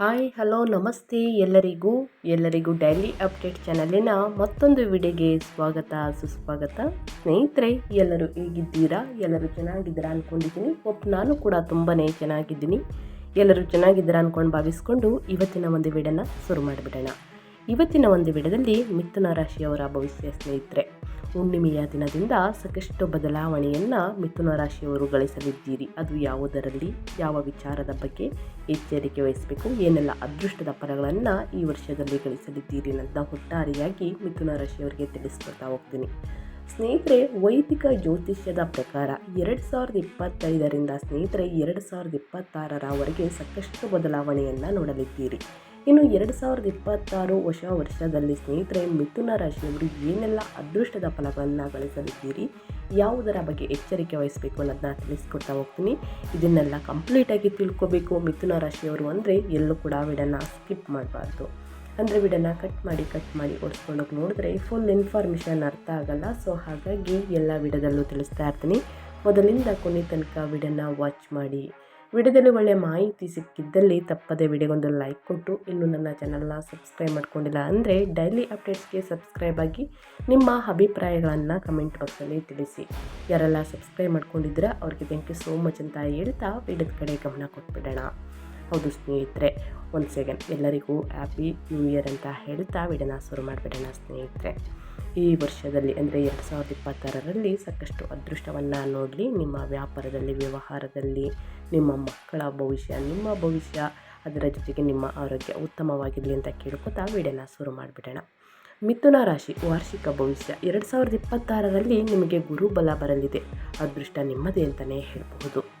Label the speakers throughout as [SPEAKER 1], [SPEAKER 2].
[SPEAKER 1] Hi, hello, ನಮಸ್ತೆ ಎಲ್ಲರಿಗೂ. ಎಲ್ಲರಿಗೂ ಡೈಲಿ ಅಪ್ಡೇಟ್ ಚಾನಲಿನ ಮತ್ತೊಂದು ವಿಡಿಯೋಗೆ ಸ್ವಾಗತ, ಸುಸ್ವಾಗತ. ಸ್ನೇಹಿತರೆ, ಎಲ್ಲರೂ ಹೇಗಿದ್ದೀರಾ? ಎಲ್ಲರೂ ಚೆನ್ನಾಗಿದ್ದೀರಾ ಅಂದ್ಕೊಂಡಿದ್ದೀನಿ ಒಪ್, ನಾನು ಕೂಡ ತುಂಬಾ ಚೆನ್ನಾಗಿದ್ದೀನಿ. ಎಲ್ಲರೂ ಚೆನ್ನಾಗಿದ್ದೀರಾ ಅಂದ್ಕೊಂಡು ಭಾವಿಸ್ಕೊಂಡು ಇವತ್ತಿನ ಒಂದು ವಿಡಿಯೋನ ಶುರು ಮಾಡಿಬಿಡೋಣ. ಇವತ್ತಿನ ಒಂದು ವಿಡದಲ್ಲಿ ಮಿಥುನ ರಾಶಿಯವರ ಭವಿಷ್ಯ ಸ್ನೇಹಿತರೆ, ಹುಣ್ಣಿಮೆಯ ದಿನದಿಂದ ಸಾಕಷ್ಟು ಬದಲಾವಣೆಯನ್ನು ಮಿಥುನ ರಾಶಿಯವರು ಗಳಿಸಲಿದ್ದೀರಿ. ಅದು ಯಾವುದರಲ್ಲಿ, ಯಾವ ವಿಚಾರದ ಬಗ್ಗೆ ಎಚ್ಚರಿಕೆ ವಹಿಸಬೇಕು, ಏನೆಲ್ಲ ಅದೃಷ್ಟದ ಫಲಗಳನ್ನು ಈ ವರ್ಷದಲ್ಲಿ ಗಳಿಸಲಿದ್ದೀರಿ ಅಂತ ಒಟ್ಟಾರೆಯಾಗಿ ಮಿಥುನ ರಾಶಿಯವರಿಗೆ ತಿಳಿಸ್ಕೊಳ್ತಾ ಹೋಗ್ತೀನಿ. ಸ್ನೇಹಿತರೆ, ವೈದಿಕ ಜ್ಯೋತಿಷ್ಯದ ಪ್ರಕಾರ ಎರಡು ಸಾವಿರದ ಇಪ್ಪತ್ತೈದರಿಂದ ಸ್ನೇಹಿತರೆ, ಎರಡು ಸಾವಿರದ ಇಪ್ಪತ್ತಾರರವರೆಗೆ ಸಾಕಷ್ಟು ಬದಲಾವಣೆಯನ್ನು ನೋಡಲಿದ್ದೀರಿ. ಇನ್ನು ಎರಡು ಸಾವಿರದ ಇಪ್ಪತ್ತಾರು ಹೊಸ ವರ್ಷದಲ್ಲಿ ಸ್ನೇಹಿತರೆ, ಮಿಥುನ ರಾಶಿಯವರು ಏನೆಲ್ಲ ಅದೃಷ್ಟದ ಫಲಗಳನ್ನು ಗಳಿಸಲಿದ್ದೀರಿ? ಯಾವುದರ ಬಗ್ಗೆ ಎಚ್ಚರಿಕೆ ವಹಿಸಬೇಕು ಅನ್ನೋದನ್ನ ತಿಳಿಸ್ಕೊಡ್ತಾ ಹೋಗ್ತೀನಿ. ಇದನ್ನೆಲ್ಲ ಕಂಪ್ಲೀಟಾಗಿ ತಿಳ್ಕೊಬೇಕು ಮಿಥುನ ರಾಶಿಯವರು ಅಂದರೆ ಎಲ್ಲೂ ಕೂಡ ವಿಡನ್ನು ಸ್ಕಿಪ್ ಮಾಡಬಾರ್ದು. ಅಂದರೆ ವಿಡನ್ನು ಕಟ್ ಮಾಡಿ ಕಟ್ ಮಾಡಿ ಓಡಿಸ್ಕೊಂಡೋಗಿ ನೋಡಿದ್ರೆ ಫುಲ್ ಇನ್ಫಾರ್ಮೇಷನ್ ಅರ್ಥ ಆಗಲ್ಲ. ಸೊ ಹಾಗಾಗಿ ಎಲ್ಲ ವಿಡದಲ್ಲೂ ತಿಳಿಸ್ತಾ ಇರ್ತೀನಿ. ಮೊದಲಿಂದ ಕೊನೆ ತನಕ ವಿಡನ್ನು ವಾಚ್ ಮಾಡಿ. ವಿಡಿಯೋದಲ್ಲಿ ಒಳ್ಳೆಯ ಮಾಹಿತಿ ಸಿಕ್ಕಿದ್ದಲ್ಲಿ ತಪ್ಪದೆ ವಿಡಿಯೋಗೊಂದು ಲೈಕ್ ಕೊಟ್ಟು, ಇನ್ನು ನನ್ನ ಚಾನಲ್ನ ಸಬ್ಸ್ಕ್ರೈಬ್ ಮಾಡ್ಕೊಂಡಿಲ್ಲ ಅಂದರೆ ಡೈಲಿ ಅಪ್ಡೇಟ್ಸ್ಗೆ ಸಬ್ಸ್ಕ್ರೈಬ್ ಆಗಿ ನಿಮ್ಮ ಅಭಿಪ್ರಾಯಗಳನ್ನು ಕಮೆಂಟ್ ಬಾಕ್ಸಲ್ಲಿ ತಿಳಿಸಿ. ಯಾರೆಲ್ಲ ಸಬ್ಸ್ಕ್ರೈಬ್ ಮಾಡ್ಕೊಂಡಿದ್ದೀರಾ, ಅವ್ರಿಗೆ ಥ್ಯಾಂಕ್ ಯು ಸೋ ಮಚ್ ಅಂತ ಹೇಳ್ತಾ ವಿಡಿಯೋದ ಕಡೆ ಗಮನ ಕೊಟ್ಬಿಡೋಣ. ಹೌದು ಸ್ನೇಹಿತರೆ ಒಂದು ಸೆಕೆಂಡ್ ಎಲ್ಲರಿಗೂ ಹ್ಯಾಪಿ ನ್ಯೂ ಇಯರ್ ಅಂತ ಹೇಳ್ತಾ ವಿಡನ ಶುರು ಮಾಡಿಬಿಡೋಣ ಸ್ನೇಹಿತರೆ. ಈ ವರ್ಷದಲ್ಲಿ ಅಂದರೆ ಎರಡು ಸಾವಿರದ ಇಪ್ಪತ್ತಾರರಲ್ಲಿ ಸಾಕಷ್ಟು ಅದೃಷ್ಟವನ್ನು ನೋಡಲಿ. ನಿಮ್ಮ ವ್ಯಾಪಾರದಲ್ಲಿ, ವ್ಯವಹಾರದಲ್ಲಿ, ನಿಮ್ಮ ಮಕ್ಕಳ ಭವಿಷ್ಯ, ನಿಮ್ಮ ಭವಿಷ್ಯ, ಅದರ ಜೊತೆಗೆ ನಿಮ್ಮ ಆರೋಗ್ಯ ಉತ್ತಮವಾಗಿರಲಿ ಅಂತ ಕೇಳ್ಕೊತಾ ವಿಡನ ಶುರು ಮಾಡಿಬಿಡೋಣ. ಮಿಥುನ ರಾಶಿ, ವಾರ್ಷಿಕ ಭವಿಷ್ಯ. ಎರಡು ಸಾವಿರದ ಇಪ್ಪತ್ತಾರರಲ್ಲಿ ನಿಮಗೆ ಗುರುಬಲ ಬರಲಿದೆ. ಅದೃಷ್ಟ ನಿಮ್ಮದೇ ಅಂತಲೇ ಹೇಳಬಹುದು.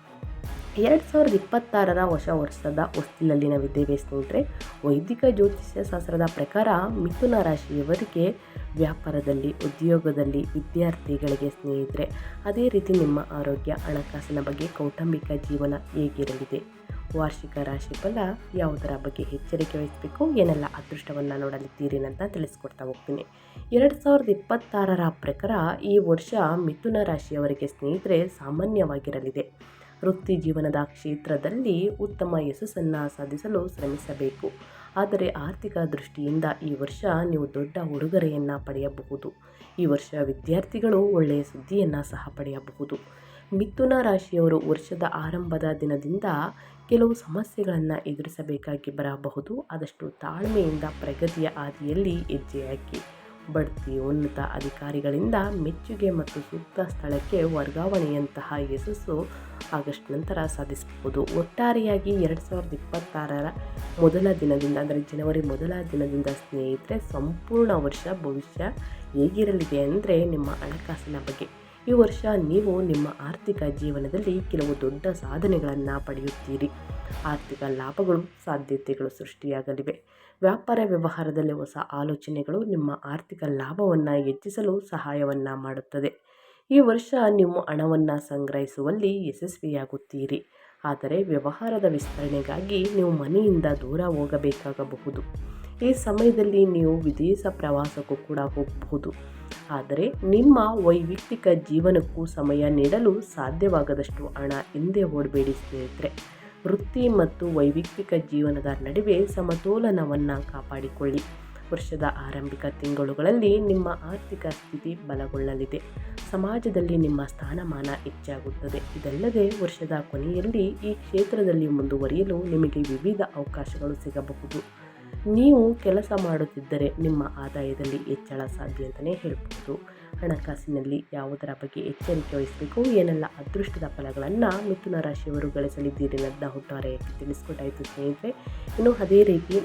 [SPEAKER 1] ಎರಡು ಸಾವಿರದ ಇಪ್ಪತ್ತಾರರ ಹೊಸ ವರ್ಷದ ಹೊಸ್ತಿಲಲ್ಲಿನ ನಾವಿದ್ದೇವೆ ಸ್ನೇಹಿತರೆ, ವೈದಿಕ ಜ್ಯೋತಿಷ್ಯ ಶಾಸ್ತ್ರದ ಪ್ರಕಾರ ಮಿಥುನ ರಾಶಿಯವರಿಗೆ ವ್ಯಾಪಾರದಲ್ಲಿ, ಉದ್ಯೋಗದಲ್ಲಿ ವಿದ್ಯಾರ್ಥಿಗಳಿಗೆ ಸ್ನೇಹಿತರೆ, ಅದೇ ರೀತಿ ನಿಮ್ಮ ಆರೋಗ್ಯ, ಹಣಕಾಸಿನ ಬಗ್ಗೆ ಕೌಟುಂಬಿಕ ಜೀವನ ಹೇಗಿರಲಿದೆ? ವಾರ್ಷಿಕ ರಾಶಿ ಫಲ ಯಾವುದರ ಬಗ್ಗೆ ಎಚ್ಚರಿಕೆ ವಹಿಸಬೇಕು? ಏನೆಲ್ಲ ಅದೃಷ್ಟವನ್ನು ನೋಡಲಿದ್ದೀರಿ ಅಂತ ತಿಳಿಸ್ಕೊಡ್ತಾ ಹೋಗ್ತೀನಿ. ಎರಡು ಸಾವಿರದ ಇಪ್ಪತ್ತಾರರ ಪ್ರಕಾರ ಈ ವರ್ಷ ಮಿಥುನ ರಾಶಿಯವರಿಗೆ ಸ್ನೇಹಿತರೆ ಸಾಮಾನ್ಯವಾಗಿರಲಿದೆ. ವೃತ್ತಿ ಜೀವನದ ಕ್ಷೇತ್ರದಲ್ಲಿ ಉತ್ತಮ ಯಶಸ್ಸನ್ನು ಸಾಧಿಸಲು ಶ್ರಮಿಸಬೇಕು. ಆದರೆ ಆರ್ಥಿಕ ದೃಷ್ಟಿಯಿಂದ ಈ ವರ್ಷ ನೀವು ದೊಡ್ಡ ಉಡುಗೊರೆಯನ್ನು ಪಡೆಯಬಹುದು. ಈ ವರ್ಷ ವಿದ್ಯಾರ್ಥಿಗಳು ಒಳ್ಳೆಯ ಸುದ್ದಿಯನ್ನು ಸಹ ಪಡೆಯಬಹುದು. ಮಿಥುನ ರಾಶಿಯವರು ವರ್ಷದ ಆರಂಭದ ದಿನದಿಂದ ಕೆಲವು ಸಮಸ್ಯೆಗಳನ್ನು ಎದುರಿಸಬೇಕಾಗಿ ಬರಬಹುದು. ಆದಷ್ಟು ತಾಳ್ಮೆಯಿಂದ ಪ್ರಗತಿಯ ಹಾದಿಯಲ್ಲಿ ಹೆಜ್ಜೆ ಹಾಕಿ. ಬಡ್ತಿ ಉನ್ನತ ಅಧಿಕಾರಿಗಳಿಂದ ಮೆಚ್ಚುಗೆ ಮತ್ತು ಸೂಕ್ತ ಸ್ಥಳಕ್ಕೆ ವರ್ಗಾವಣೆಯಂತಹ ಯಶಸ್ಸು ಆಗಸ್ಟ್ ನಂತರ ಸಾಧಿಸಬಹುದು. ಒಟ್ಟಾರೆಯಾಗಿ ಎರಡು ಸಾವಿರದ ಇಪ್ಪತ್ತಾರರ ಮೊದಲ ದಿನದಿಂದ, ಅಂದರೆ ಜನವರಿ ಮೊದಲ ದಿನದಿಂದ ಸ್ನೇಹಿತರೆ, ಸಂಪೂರ್ಣ ವರ್ಷ ಭವಿಷ್ಯ ಹೇಗಿರಲಿದೆ ಅಂದರೆ ನಿಮ್ಮ ಹಣಕಾಸಿನ ಬಗ್ಗೆ. ಈ ವರ್ಷ ನೀವು ನಿಮ್ಮ ಆರ್ಥಿಕ ಜೀವನದಲ್ಲಿ ಕೆಲವು ದೊಡ್ಡ ಸಾಧನೆಗಳನ್ನು ಪಡೆಯುತ್ತೀರಿ. ಆರ್ಥಿಕ ಲಾಭಗಳು, ಸಾಧ್ಯತೆಗಳು ಸೃಷ್ಟಿಯಾಗಲಿವೆ. ವ್ಯಾಪಾರ ವ್ಯವಹಾರದಲ್ಲಿ ಹೊಸ ಆಲೋಚನೆಗಳು ನಿಮ್ಮ ಆರ್ಥಿಕ ಲಾಭವನ್ನು ಹೆಚ್ಚಿಸಲು ಸಹಾಯವನ್ನು ಮಾಡುತ್ತದೆ. ಈ ವರ್ಷ ನೀವು ಹಣವನ್ನು ಸಂಗ್ರಹಿಸುವಲ್ಲಿ ಯಶಸ್ವಿಯಾಗುತ್ತೀರಿ. ಆದರೆ ವ್ಯವಹಾರದ ವಿಸ್ತರಣೆಗಾಗಿ ನೀವು ಮನೆಯಿಂದ ದೂರ ಹೋಗಬೇಕಾಗಬಹುದು. ಈ ಸಮಯದಲ್ಲಿ ನೀವು ವಿದೇಶ ಪ್ರವಾಸಕ್ಕೂ ಕೂಡ ಹೋಗಬಹುದು. ಆದರೆ ನಿಮ್ಮ ವೈಯಕ್ತಿಕ ಜೀವನಕ್ಕೂ ಸಮಯ ನೀಡಲು ಸಾಧ್ಯವಾಗದಷ್ಟು ಹಣ ಹಿಂದೆ ಓಡಬೇಡಿ ಸ್ನೇಹಿತರೆ. ವೃತ್ತಿ ಮತ್ತು ವೈಯಕ್ತಿಕ ಜೀವನದ ನಡುವೆ ಸಮತೋಲನವನ್ನು ಕಾಪಾಡಿಕೊಳ್ಳಿ. ವರ್ಷದ ಆರಂಭಿಕ ತಿಂಗಳುಗಳಲ್ಲಿ ನಿಮ್ಮ ಆರ್ಥಿಕ ಸ್ಥಿತಿ ಬಲಗೊಳ್ಳಲಿದೆ. ಸಮಾಜದಲ್ಲಿ ನಿಮ್ಮ ಸ್ಥಾನಮಾನ ಹೆಚ್ಚಾಗುತ್ತದೆ. ಇದಲ್ಲದೆ ವರ್ಷದ ಕೊನೆಯಲ್ಲಿ ಈ ಕ್ಷೇತ್ರದಲ್ಲಿ ಮುಂದುವರಿಯಲು ನಿಮಗೆ ವಿವಿಧ ಅವಕಾಶಗಳು ಸಿಗಬಹುದು. ನೀವು ಕೆಲಸ ಮಾಡುತ್ತಿದ್ದರೆ ನಿಮ್ಮ ಆದಾಯದಲ್ಲಿ ಹೆಚ್ಚಳ ಸಾಧ್ಯ ಅಂತಲೇ ಹೇಳ್ಬೋದು. ಹಣಕಾಸಿನಲ್ಲಿ ಯಾವುದರ ಬಗ್ಗೆ ಎಚ್ಚರಿಕೆ ವಹಿಸಬೇಕು, ಏನೆಲ್ಲ ಅದೃಷ್ಟದ ಫಲಗಳನ್ನು ಮಿಥುನ ರಾಶಿಯವರು ಗಳಿಸಲಿದ್ದೀರಿ ಅನ್ನೋದನ್ನ ಹುಟ್ಟಾರೆಯಾಗಿ ತಿಳಿಸ್ಕೊಟ್ಟಾಯಿತು ಸ್ನೇಹಿತರೆ. ಇನ್ನು ಅದೇ ರೀತಿ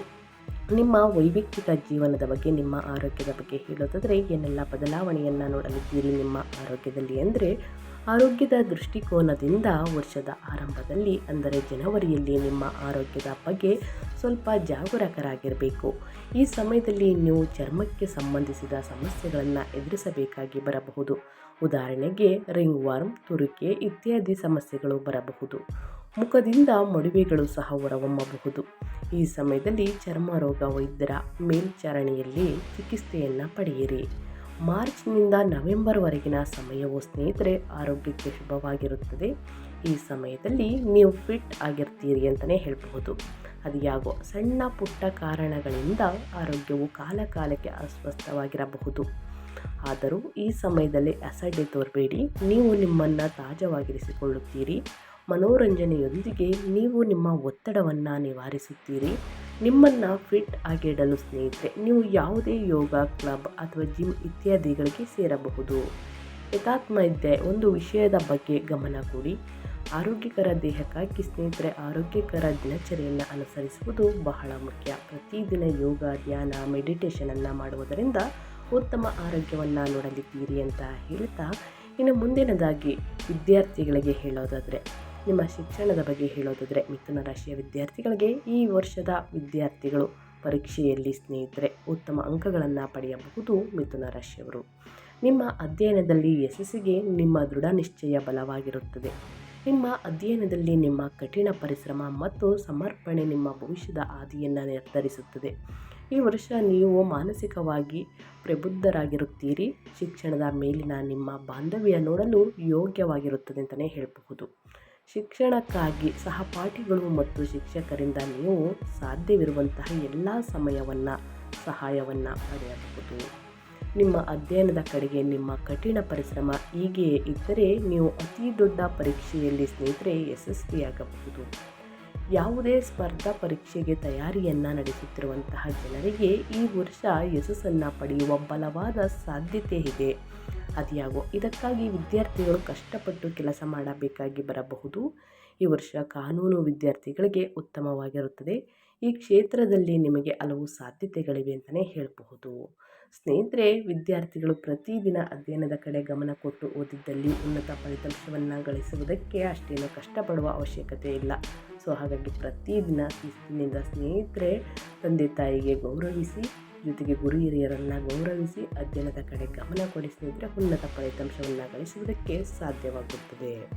[SPEAKER 1] ನಿಮ್ಮ ವೈಯಕ್ತಿಕ ಜೀವನದ ಬಗ್ಗೆ, ನಿಮ್ಮ ಆರೋಗ್ಯದ ಬಗ್ಗೆ ಹೇಳೋದಾದರೆ ಏನೆಲ್ಲ ಬದಲಾವಣೆಯನ್ನು ನೋಡಲಿದ್ದೀರಿ ನಿಮ್ಮ ಆರೋಗ್ಯದಲ್ಲಿ ಅಂದರೆ ಆರೋಗ್ಯದ ದೃಷ್ಟಿಕೋನದಿಂದ ವರ್ಷದ ಆರಂಭದಲ್ಲಿ, ಅಂದರೆ ಜನವರಿಯಲ್ಲಿ ನಿಮ್ಮ ಆರೋಗ್ಯದ ಬಗ್ಗೆ ಸ್ವಲ್ಪ ಜಾಗರೂಕರಾಗಿರಬೇಕು. ಈ ಸಮಯದಲ್ಲಿ ನೀವು ಚರ್ಮಕ್ಕೆ ಸಂಬಂಧಿಸಿದ ಸಮಸ್ಯೆಗಳನ್ನು ಎದುರಿಸಬೇಕಾಗಿ ಬರಬಹುದು. ಉದಾಹರಣೆಗೆ ರಿಂಗ್ ವಾರ್ಮ್ ತುರಿಕೆ ಇತ್ಯಾದಿ ಸಮಸ್ಯೆಗಳು ಬರಬಹುದು. ಮುಖದಿಂದ ಮೊಡವೆಗಳು ಸಹ ಹೊರಹೊಮ್ಮಬಹುದು. ಈ ಸಮಯದಲ್ಲಿ ಚರ್ಮ ರೋಗ ವೈದ್ಯರ ಮೇಲ್ಚಾರಣೆಯಲ್ಲಿ ಚಿಕಿತ್ಸೆಯನ್ನು ಪಡೆಯಿರಿ. ಮಾರ್ಚ್ನಿಂದ ನವೆಂಬರ್ವರೆಗಿನ ಸಮಯವು ಸ್ನೇಹಿತರೆ, ಆರೋಗ್ಯಕ್ಕೆ ಶುಭವಾಗಿರುತ್ತದೆ. ಈ ಸಮಯದಲ್ಲಿ ನೀವು ಫಿಟ್ ಆಗಿರ್ತೀರಿ ಅಂತಲೇ ಹೇಳಬಹುದು. ಯಾವ ಸಣ್ಣ ಪುಟ್ಟ ಕಾರಣಗಳಿಂದ ಆರೋಗ್ಯವು ಕಾಲಕಾಲಕ್ಕೆ ಅಸ್ವಸ್ಥವಾಗಿರಬಹುದು. ಆದರೂ ಈ ಸಮಯದಲ್ಲಿ ಅಸಡ್ಡೆ ತೋರಬೇಡಿ. ನೀವು ನಿಮ್ಮನ್ನು ತಾಜಾವಾಗಿರಿಸಿಕೊಳ್ಳುತ್ತೀರಿ. ಮನೋರಂಜನೆಯೊಂದಿಗೆ ನೀವು ನಿಮ್ಮ ಒತ್ತಡವನ್ನು ನಿವಾರಿಸುತ್ತೀರಿ. ನಿಮ್ಮನ್ನು ಫಿಟ್ ಆಗಿಡಲು ಸ್ನೇಹಿತರೆ, ನೀವು ಯಾವುದೇ ಯೋಗ, ಕ್ಲಬ್ ಅಥವಾ ಜಿಮ್ ಇತ್ಯಾದಿಗಳಿಗೆ ಸೇರಬಹುದು. ಯಥಾತ್ಮ ಇದ್ದೆ ಒಂದು ವಿಷಯದ ಬಗ್ಗೆ ಗಮನ ಕೊಡಿ. ಆರೋಗ್ಯಕರ ದೇಹಕ್ಕಾಗಿ ಸ್ನೇಹಿತರೆ, ಆರೋಗ್ಯಕರ ದಿನಚರಿಯನ್ನು ಅನುಸರಿಸುವುದು ಬಹಳ ಮುಖ್ಯ. ಪ್ರತಿದಿನ ಯೋಗ, ಧ್ಯಾನ ಮೆಡಿಟೇಷನನ್ನು ಮಾಡುವುದರಿಂದ ಉತ್ತಮ ಆರೋಗ್ಯವನ್ನು ನೋಡಲಿದ್ದೀರಿ ಅಂತ ಹೇಳ್ತಾ ಇನ್ನು ಮುಂದಿನದಾಗಿ ವಿದ್ಯಾರ್ಥಿಗಳಿಗೆ ಹೇಳೋದಾದರೆ ನಿಮ್ಮ ಶಿಕ್ಷಣದ ಬಗ್ಗೆ ಹೇಳೋದಾದರೆ ಮಿಥುನ ರಾಶಿಯ ವಿದ್ಯಾರ್ಥಿಗಳಿಗೆ ಈ ವರ್ಷದ ವಿದ್ಯಾರ್ಥಿಗಳು ಪರೀಕ್ಷೆಯಲ್ಲಿ ಸ್ನೇಹಿತರೆ ಉತ್ತಮ ಅಂಕಗಳನ್ನು ಪಡೆಯಬಹುದು ಮಿಥುನ ರಾಶಿಯವರು. ನಿಮ್ಮ ಅಧ್ಯಯನದಲ್ಲಿ ಯಶಸ್ಸಿಗೆ ನಿಮ್ಮ ದೃಢ ನಿಶ್ಚಯ ಬಲವಾಗಿರುತ್ತದೆ. ನಿಮ್ಮ ಅಧ್ಯಯನದಲ್ಲಿ ನಿಮ್ಮ ಕಠಿಣ ಪರಿಶ್ರಮ ಮತ್ತು ಸಮರ್ಪಣೆ ನಿಮ್ಮ ಭವಿಷ್ಯದ ಹಾದಿಯನ್ನು ನಿರ್ಧರಿಸುತ್ತದೆ. ಈ ವರ್ಷ ನೀವು ಮಾನಸಿಕವಾಗಿ ಪ್ರಬುದ್ಧರಾಗಿರುತ್ತೀರಿ. ಶಿಕ್ಷಣದ ಮೇಲಿನ ನಿಮ್ಮ ಬಾಂಧವ್ಯ ನೋಡಲು ಯೋಗ್ಯವಾಗಿರುತ್ತದೆ ಅಂತಲೇ ಹೇಳಬಹುದು. ಶಿಕ್ಷಣಕ್ಕಾಗಿ ಸಹಪಾಠಿಗಳು ಮತ್ತು ಶಿಕ್ಷಕರಿಂದ ನೀವು ಸಾಧ್ಯವಿರುವಂತಹ ಎಲ್ಲ ಸಮಯವನ್ನು, ಸಹಾಯವನ್ನು ಪಡೆಯಬಹುದು. ನಿಮ್ಮ ಅಧ್ಯಯನದ ಕಡೆಗೆ ನಿಮ್ಮ ಕಠಿಣ ಪರಿಶ್ರಮ ಹೀಗೆಯೇ ಇದ್ದರೆ ನೀವು ಅತಿ ದೊಡ್ಡ ಪರೀಕ್ಷೆಯಲ್ಲಿ ಸ್ನೇಹಿತರೆ ಯಶಸ್ವಿಯಾಗಬಹುದು ಯಾವುದೇ ಸ್ಪರ್ಧಾ ಪರೀಕ್ಷೆಗೆ ತಯಾರಿಯನ್ನು ನಡೆಸುತ್ತಿರುವಂತಹ ಜನರಿಗೆ ಈ ವರ್ಷ ಯಶಸ್ಸನ್ನು ಪಡೆಯುವ ಬಲವಾದ ಸಾಧ್ಯತೆ ಇದೆ. ಅದಿಯಾಗೋ ಇದಕ್ಕಾಗಿ ವಿದ್ಯಾರ್ಥಿಗಳು ಕಷ್ಟಪಟ್ಟು ಕೆಲಸ ಮಾಡಬೇಕಾಗಿ ಬರಬಹುದು. ಈ ವರ್ಷ ಕಾನೂನು ವಿದ್ಯಾರ್ಥಿಗಳಿಗೆ ಉತ್ತಮವಾಗಿರುತ್ತದೆ. ಈ ಕ್ಷೇತ್ರದಲ್ಲಿ ನಿಮಗೆ ಹಲವು ಸಾಧ್ಯತೆಗಳಿವೆ ಅಂತಲೇ ಹೇಳಬಹುದು. ಸ್ನೇಹಿತರೆ, ವಿದ್ಯಾರ್ಥಿಗಳು ಪ್ರತಿದಿನ ಅಧ್ಯಯನದ ಕಡೆ ಗಮನ ಕೊಟ್ಟು ಓದಿದ್ದಲ್ಲಿ ಉನ್ನತ ಫಲಿತಾಂಶವನ್ನು ಗಳಿಸುವುದಕ್ಕೆ ಅಷ್ಟೇನು ಕಷ್ಟಪಡುವ ಅವಶ್ಯಕತೆ ಇಲ್ಲ. ಸೊ, ಹಾಗಾಗಿ ಪ್ರತಿದಿನ ಶಿಸ್ತಿನಿಂದ ಸ್ನೇಹಿತರೆ, ತಂದೆ ತಾಯಿಗೆ ಗೌರವಿಸಿ ಜೊತೆಗೆ ಗುರು ಹಿರಿಯರನ್ನು ಗೌರವಿಸಿ ಅಧ್ಯಯನದ ಕಡೆ ಗಮನ ಕೊಡಿ ಸ್ನೇಹಿತರೆ ಉನ್ನತ ಫಲಿತಾಂಶವನ್ನು ಗಳಿಸುವುದಕ್ಕೆ ಸಾಧ್ಯವಾಗುತ್ತದೆ.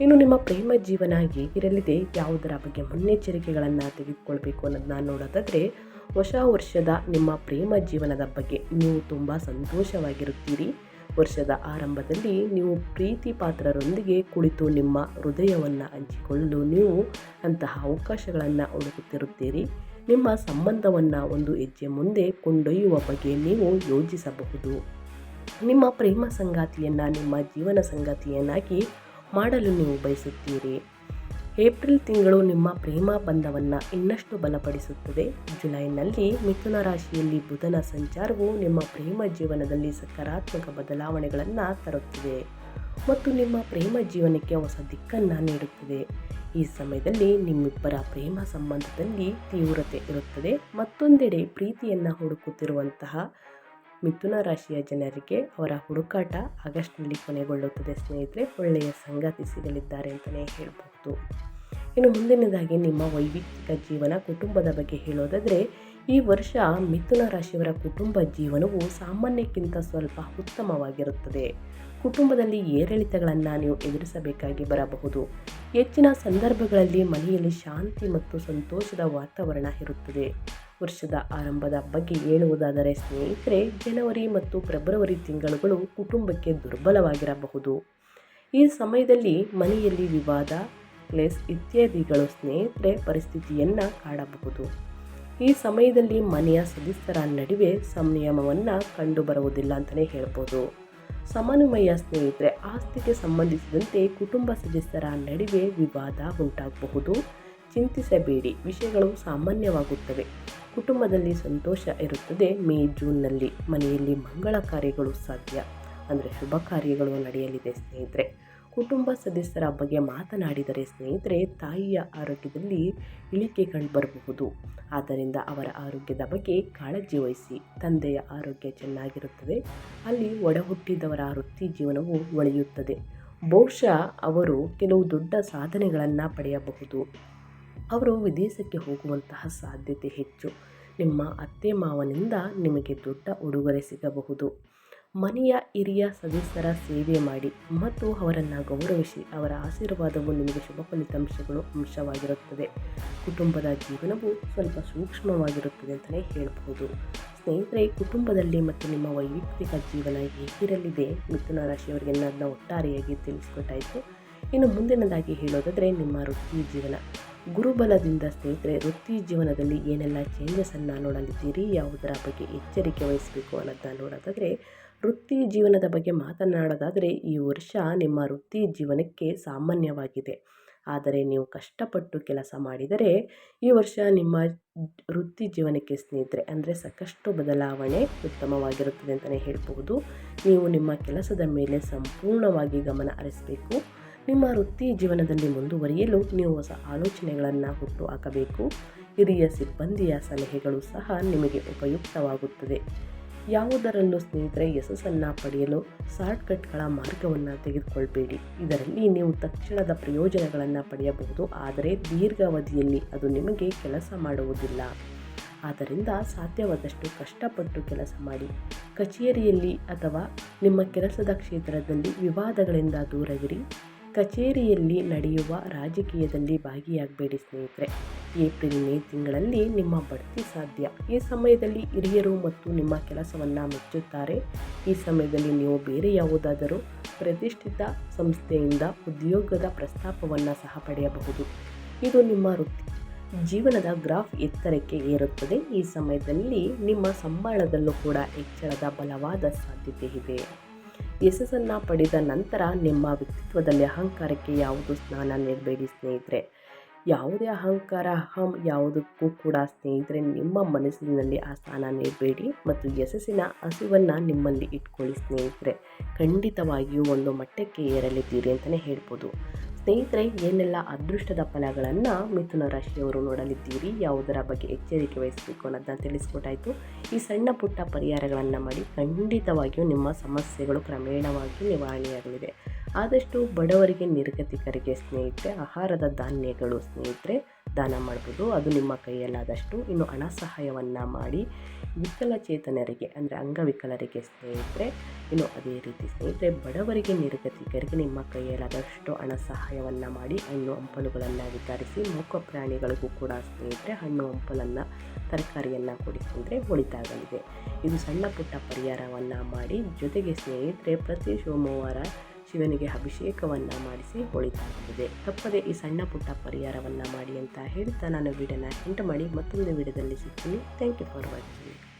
[SPEAKER 1] ಇನ್ನು ನಿಮ್ಮ ಪ್ರೇಮ ಜೀವನ ಹೇಗಿರಲಿದೆ? ಯಾವುದರ ಬಗ್ಗೆ ಮುನ್ನೆಚ್ಚರಿಕೆಗಳನ್ನು ತೆಗೆದುಕೊಳ್ಬೇಕು ಅನ್ನೋದನ್ನ ನೋಡೋದಾದರೆ, ಹೊಸ ವರ್ಷದ ನಿಮ್ಮ ಪ್ರೇಮ ಜೀವನದ ಬಗ್ಗೆ ನೀವು ತುಂಬ ಸಂತೋಷವಾಗಿರುತ್ತೀರಿ. ವರ್ಷದ ಆರಂಭದಲ್ಲಿ ನೀವು ಪ್ರೀತಿ ಪಾತ್ರರೊಂದಿಗೆ ಕುಳಿತು ನಿಮ್ಮ ಹೃದಯವನ್ನು ಹಂಚಿಕೊಳ್ಳಲು ನೀವು ಅಂತಹ ಅವಕಾಶಗಳನ್ನು ಹುಡುಕುತ್ತಿರುತ್ತೀರಿ. ನಿಮ್ಮ ಸಂಬಂಧವನ್ನು ಒಂದು ಹೆಜ್ಜೆ ಮುಂದೆ ಕೊಂಡೊಯ್ಯುವ ಬಗ್ಗೆ ನೀವು ಯೋಜಿಸಬಹುದು ನಿಮ್ಮ ಪ್ರೇಮ ಸಂಗಾತಿಯನ್ನು ನಿಮ್ಮ ಜೀವನ ಸಂಗಾತಿಯನ್ನಾಗಿ ಮಾಡಲು ನೀವು ಬಯಸುತ್ತೀರಿ. ಏಪ್ರಿಲ್ ತಿಂಗಳು ನಿಮ್ಮ ಪ್ರೇಮ ಬಂಧವನ್ನು ಇನ್ನಷ್ಟು ಬಲಪಡಿಸುತ್ತದೆ. ಜುಲೈನಲ್ಲಿ ಮಿಥುನ ರಾಶಿಯಲ್ಲಿ ಬುಧನ ಸಂಚಾರವು ನಿಮ್ಮ ಪ್ರೇಮ ಜೀವನದಲ್ಲಿ ಸಕಾರಾತ್ಮಕ ಬದಲಾವಣೆಗಳನ್ನು ತರುತ್ತಿದೆ. ಮತ್ತು ನಿಮ್ಮ ಪ್ರೇಮ ಜೀವನಕ್ಕೆ ಹೊಸ ದಿಕ್ಕನ್ನು ನೀಡುತ್ತದೆ. ಈ ಸಮಯದಲ್ಲಿ ನಿಮ್ಮಿಬ್ಬರ ಪ್ರೇಮ ಸಂಬಂಧದಲ್ಲಿ ತೀವ್ರತೆ ಇರುತ್ತದೆ. ಮತ್ತೊಂದೆಡೆ ಪ್ರೀತಿಯನ್ನು ಹುಡುಕುತ್ತಿರುವಂತಹ ಮಿಥುನ ರಾಶಿಯ ಜನರಿಗೆ ಅವರ ಹುಡುಕಾಟ ಆಗಸ್ಟ್ನಲ್ಲಿ ಕೊನೆಗೊಳ್ಳುತ್ತದೆ. ಸ್ನೇಹಿತರೆ, ಒಳ್ಳೆಯ ಸಂಗಾತಿ ಸಿಗಲಿದ್ದಾರೆ ಅಂತಲೇ ಹೇಳಬಹುದು. ಇನ್ನು ಮುಂದಿನದಾಗಿ ನಿಮ್ಮ ವೈಯಕ್ತಿಕ ಜೀವನ, ಕುಟುಂಬದ ಬಗ್ಗೆ ಹೇಳೋದಾದರೆ, ಈ ವರ್ಷ ಮಿಥುನ ರಾಶಿಯವರ ಕುಟುಂಬ ಜೀವನವು ಸಾಮಾನ್ಯಕ್ಕಿಂತ ಸ್ವಲ್ಪ ಉತ್ತಮವಾಗಿರುತ್ತದೆ. ಕುಟುಂಬದಲ್ಲಿ ಏರಿಳಿತಗಳನ್ನು ನೀವು ಎದುರಿಸಬೇಕಾಗಿ ಬರಬಹುದು. ಹೆಚ್ಚಿನ ಸಂದರ್ಭಗಳಲ್ಲಿ ಮನೆಯಲ್ಲಿ ಶಾಂತಿ ಮತ್ತು ಸಂತೋಷದ ವಾತಾವರಣ ಇರುತ್ತದೆ. ವರ್ಷದ ಆರಂಭದ ಬಗ್ಗೆ ಹೇಳುವುದಾದರೆ, ಸ್ನೇಹಿತರೆ, ಜನವರಿ ಮತ್ತು ಫೆಬ್ರವರಿ ತಿಂಗಳುಗಳು ಕುಟುಂಬಕ್ಕೆ ದುರ್ಬಲವಾಗಿರಬಹುದು. ಈ ಸಮಯದಲ್ಲಿ ಮನೆಯಲ್ಲಿ ವಿವಾದ ಪ್ಲೇಸ್ ಇತ್ಯಾದಿಗಳು ಸ್ನೇಹಿತರೆ, ಪರಿಸ್ಥಿತಿಯನ್ನು ಕಾಡಬಹುದು. ಈ ಸಮಯದಲ್ಲಿ ಮನೆಯ ಸದಸ್ಯರ ನಡುವೆ ಸಂಯಮವನ್ನು ಕಂಡುಬರುವುದಿಲ್ಲ ಅಂತಲೇ ಹೇಳ್ಬೋದು. ಸಮನ್ವಯ ಸ್ನೇಹಿತರೆ, ಆಸ್ತಿಗೆ ಸಂಬಂಧಿಸಿದಂತೆ ಕುಟುಂಬ ಸದಸ್ಯರ ನಡುವೆ ವಿವಾದ ಉಂಟಾಗಬಹುದು. ಚಿಂತಿಸಬೇಡಿ, ವಿಷಯಗಳು ಸಾಮಾನ್ಯವಾಗುತ್ತವೆ. ಕುಟುಂಬದಲ್ಲಿ ಸಂತೋಷ ಇರುತ್ತದೆ. ಮೇ, ಜೂನ್ನಲ್ಲಿ ಮನೆಯಲ್ಲಿ ಮಂಗಳ ಕಾರ್ಯಗಳು ಸಾಧ್ಯ. ಅಂದರೆ ಶುಭ ಕಾರ್ಯಗಳು ನಡೆಯಲಿದೆ ಸ್ನೇಹಿತರೆ. ಕುಟುಂಬ ಸದಸ್ಯರ ಬಗ್ಗೆ ಮಾತನಾಡಿದರೆ ಸ್ನೇಹಿತರೆ, ತಾಯಿಯ ಆರೋಗ್ಯದಲ್ಲಿ ಇಳಿಕೆ ಕಂಡುಬರಬಹುದು ಆದ್ದರಿಂದ ಅವರ ಆರೋಗ್ಯದ ಬಗ್ಗೆ ಕಾಳಜಿ ವಹಿಸಿ. ತಂದೆಯ ಆರೋಗ್ಯ ಚೆನ್ನಾಗಿರುತ್ತದೆ. ಅಲ್ಲಿ ಒಡ ಹುಟ್ಟಿದವರ ವೃತ್ತಿ ಜೀವನವು ಒಳೆಯುತ್ತದೆ ಬಹುಶಃ ಅವರು ಕೆಲವು ದೊಡ್ಡ ಸಾಧನೆಗಳನ್ನು ಪಡೆಯಬಹುದು. ಅವರು ವಿದೇಶಕ್ಕೆ ಹೋಗುವಂತಹ ಸಾಧ್ಯತೆ ಹೆಚ್ಚು. ನಿಮ್ಮ ಅತ್ತೆ ಮಾವನಿಂದ ನಿಮಗೆ ದೊಡ್ಡ ಉಡುಗೊರೆ ಸಿಗಬಹುದು. ಮನೆಯ ಹಿರಿಯ ಸದಸ್ಯರ ಸೇವೆ ಮಾಡಿ ಮತ್ತು ಅವರನ್ನು ಗೌರವಿಸಿ ಅವರ ಆಶೀರ್ವಾದವು ನಿಮಗೆ ಶುಭ ಫಲಿತಾಂಶಗಳು ಅಂಶವಾಗಿರುತ್ತದೆ. ಕುಟುಂಬದ ಜೀವನವು ಸ್ವಲ್ಪ ಸೂಕ್ಷ್ಮವಾಗಿರುತ್ತದೆ ಅಂತಲೇ ಹೇಳಬಹುದು. ಸ್ನೇಹಿತರೆ, ಕುಟುಂಬದಲ್ಲಿ ಮತ್ತು ನಿಮ್ಮ ವೈಯಕ್ತಿಕ ಜೀವನ ಹೇಗಿರಲಿದೆ? ಮಿಥುನ ರಾಶಿಯವರಿಗೆ ನನ್ನ ಒಟ್ಟಾರೆಯಾಗಿ ತಿಳಿಸ್ಕೊಟ್ಟಾಯಿತು. ಇನ್ನು ಮುಂದಿನದಾಗಿ ಹೇಳೋದಾದರೆ, ನಿಮ್ಮ ವೃತ್ತಿ ಜೀವನ. ಗುರುಬಲದಿಂದ ಸ್ನೇಹಿತರೆ, ವೃತ್ತಿ ಜೀವನದಲ್ಲಿ ಏನೆಲ್ಲ ಚೇಂಜಸನ್ನು ನೋಡಲಿದ್ದೀರಿ? ಯಾವುದರ ಬಗ್ಗೆ ಎಚ್ಚರಿಕೆ ವಹಿಸಬೇಕು ಅನ್ನೋದನ್ನ ನೋಡೋದಾದರೆ ವೃತ್ತಿ ಜೀವನದ ಬಗ್ಗೆ ಮಾತನಾಡೋದಾದರೆ ಈ ವರ್ಷ ನಿಮ್ಮ ವೃತ್ತಿ ಜೀವನಕ್ಕೆ ಸಾಮಾನ್ಯವಾಗಿದೆ. ಆದರೆ ನೀವು ಕಷ್ಟಪಟ್ಟು ಕೆಲಸ ಮಾಡಿದರೆ ಈ ವರ್ಷ ನಿಮ್ಮ ವೃತ್ತಿ ಜೀವನಕ್ಕೆ ಸ್ನೇಹಿತರೆ ಅಂದರೆ ಸಾಕಷ್ಟು ಬದಲಾವಣೆ ಉತ್ತಮವಾಗಿರುತ್ತದೆ ಅಂತಲೇ ಹೇಳ್ಬೋದು ನೀವು ನಿಮ್ಮ ಕೆಲಸದ ಮೇಲೆ ಸಂಪೂರ್ಣವಾಗಿ ಗಮನ ಹರಿಸಬೇಕು. ನಿಮ್ಮ ವೃತ್ತಿ ಜೀವನದಲ್ಲಿ ಮುಂದುವರಿಯಲು ನೀವು ಹೊಸ ಆಲೋಚನೆಗಳನ್ನು ಹುಟ್ಟು ಹಾಕಬೇಕು. ಹಿರಿಯ ಸಿಬ್ಬಂದಿಯ ಸಲಹೆಗಳು ಸಹ ನಿಮಗೆ ಉಪಯುಕ್ತವಾಗುತ್ತದೆ. ಯಾವುದರಲ್ಲೂ ಸ್ನೇಹಿತರೆ, ಯಶಸ್ಸನ್ನು ಪಡೆಯಲು ಶಾರ್ಟ್ಕಟ್ಗಳ ಮಾರ್ಗವನ್ನು ತೆಗೆದುಕೊಳ್ಳಬೇಡಿ ಇದರಲ್ಲಿ ನೀವು ತಕ್ಷಣದ ಪ್ರಯೋಜನಗಳನ್ನು ಪಡೆಯಬಹುದು. ಆದರೆ ದೀರ್ಘಾವಧಿಯಲ್ಲಿ ಅದು ನಿಮಗೆ ಕೆಲಸ ಮಾಡುವುದಿಲ್ಲ. ಆದ್ದರಿಂದ ಸಾಧ್ಯವಾದಷ್ಟು ಕಷ್ಟಪಟ್ಟು ಕೆಲಸ ಮಾಡಿ. ಕಚೇರಿಯಲ್ಲಿ ಅಥವಾ ನಿಮ್ಮ ಕೆಲಸದ ಕ್ಷೇತ್ರದಲ್ಲಿ ವಿವಾದಗಳಿಂದ ದೂರವಿರಿ. ಕಚೇರಿಯಲ್ಲಿ ನಡೆಯುವ ರಾಜಕೀಯದಲ್ಲಿ ಭಾಗಿಯಾಗಬೇಡಿ ಸ್ನೇಹಿತರೆ. ಏಪ್ರಿಲ್ ಮೇ ತಿಂಗಳಲ್ಲಿ ನಿಮ್ಮ ಬಡ್ತಿ ಸಾಧ್ಯ. ಈ ಸಮಯದಲ್ಲಿ ಹಿರಿಯರು ಮತ್ತು ನಿಮ್ಮ ಕೆಲಸವನ್ನು ಮೆಚ್ಚುತ್ತಾರೆ. ಈ ಸಮಯದಲ್ಲಿ ನೀವು ಬೇರೆ ಯಾವುದಾದರೂ ಪ್ರತಿಷ್ಠಿತ ಸಂಸ್ಥೆಯಿಂದ ಉದ್ಯೋಗದ ಪ್ರಸ್ತಾಪವನ್ನು ಸಹ ಪಡೆಯಬಹುದು. ಇದು ನಿಮ್ಮ ವೃತ್ತಿ. ಜೀವನದ ಗ್ರಾಫ್ ಎತ್ತರಕ್ಕೆ ಏರುತ್ತದೆ. ಈ ಸಮಯದಲ್ಲಿ ನಿಮ್ಮ ಸಂಬಳದಲ್ಲೂ ಕೂಡ ಹೆಚ್ಚಳದ ಬಲವಾದ ಸಾಧ್ಯತೆ ಇದೆ. ಯಶಸ್ಸನ್ನು ಪಡೆದ ನಂತರ ನಿಮ್ಮ ವ್ಯಕ್ತಿತ್ವದಲ್ಲಿ ಅಹಂಕಾರಕ್ಕೆ ಯಾವುದು ಸ್ನಾನ ನೀಡಬೇಡಿ ಸ್ನೇಹಿತರೆ. ಯಾವುದೇ ಅಹಂಕಾರ, ಅಹಂ ಯಾವುದಕ್ಕೂ ಕೂಡ ಸ್ನೇಹಿತರೆ, ನಿಮ್ಮ ಮನಸ್ಸಿನಲ್ಲಿ ಆ ಸ್ಥಾನ ನೀಡಬೇಡಿ ಮತ್ತು ಯಶಸ್ಸಿನ ಹಸಿವನ್ನು ನಿಮ್ಮಲ್ಲಿ ಇಟ್ಕೊಳ್ಳಿ ಸ್ನೇಹಿತರೆ. ಖಂಡಿತವಾಗಿಯೂ ಒಂದು ಮಟ್ಟಕ್ಕೆ ಏರಲಿದ್ದೀರಿ ಅಂತಲೇ ಹೇಳ್ಬೋದು. ಸ್ನೇಹಿತರೆ, ಏನೆಲ್ಲ ಅದೃಷ್ಟದ ಫಲಗಳನ್ನು ಮಿಥುನ ರಾಶಿಯವರು ನೋಡಲಿದ್ದೀರಿ, ಯಾವುದರ ಬಗ್ಗೆ ಎಚ್ಚರಿಕೆ ವಹಿಸಬೇಕು ಅನ್ನೋದನ್ನ ತಿಳಿಸ್ಕೊಟ್ಟಾಯಿತು. ಈ ಸಣ್ಣ ಪುಟ್ಟ ಪರಿಹಾರಗಳನ್ನು ಮಾಡಿ ಖಂಡಿತವಾಗಿಯೂ ನಿಮ್ಮ ಸಮಸ್ಯೆಗಳು ಕ್ರಮೇಣವಾಗಿ ನಿವಾರಣೆಯಾಗಲಿದೆ ಆದಷ್ಟು ಬಡವರಿಗೆ ನಿರ್ಗತಿಕರಿಗೆ ಸ್ನೇಹಿತರೆ, ಆಹಾರದ ಧಾನ್ಯಗಳು ಸ್ನೇಹಿತರೆ, ದಾನ ಮಾಡ್ಬೋದು. ಅದು ನಿಮ್ಮ ಕೈಯಲ್ಲಾದಷ್ಟು. ಇನ್ನು ಹಣ ಸಹಾಯವನ್ನು ಮಾಡಿ ವಿಕಲಚೇತನರಿಗೆ, ಅಂದರೆ ಅಂಗವಿಕಲರಿಗೆ ಸ್ನೇಹಿತರೆ, ಇನ್ನು ಅದೇ ರೀತಿ ಸ್ನೇಹಿತರೆ, ಬಡವರಿಗೆ ನಿರ್ಗತಿಕರಿಗೆ ನಿಮ್ಮ ಕೈಯಲ್ಲಾದಷ್ಟು ಹಣ ಸಹಾಯವನ್ನು ಮಾಡಿ ಹಣ್ಣು ಹಂಪಲುಗಳನ್ನು ವಿತರಿಸಿ, ಮೂಕ ಪ್ರಾಣಿಗಳಿಗೂ ಕೂಡ ಸ್ನೇಹಿತರೆ, ಹಣ್ಣು ಹಂಪಲನ್ನು ತರಕಾರಿಯನ್ನು ಕೊಡಿಸಿದ್ರೆ ಒಳಿತಾಗಲಿದೆ. ಇದು ಸಣ್ಣ ಪುಟ್ಟ ಪರಿಹಾರವನ್ನು ಮಾಡಿ ಜೊತೆಗೆ ಸ್ನೇಹಿತರೆ, ಪ್ರತಿ ಸೋಮವಾರ ಶಿವನಿಗೆ ಅಭಿಷೇಕವನ್ನು ಮಾಡಿಸಿ ಹೊಳಿತಾಗುತ್ತದೆ ತಪ್ಪದೆ ಈ ಸಣ್ಣ ಪುಟ್ಟ ಪರಿಹಾರವನ್ನು ಮಾಡಿ ಅಂತ ಹೇಳ್ತಾ ನಾನು ವಿಡಿಯೋನ ಎಂಟು ಮಾಡಿ ಮತ್ತೊಂದು ವಿಡಿಯೋದಲ್ಲಿ ಸಿಗ್ತೀನಿ. Thank you for watching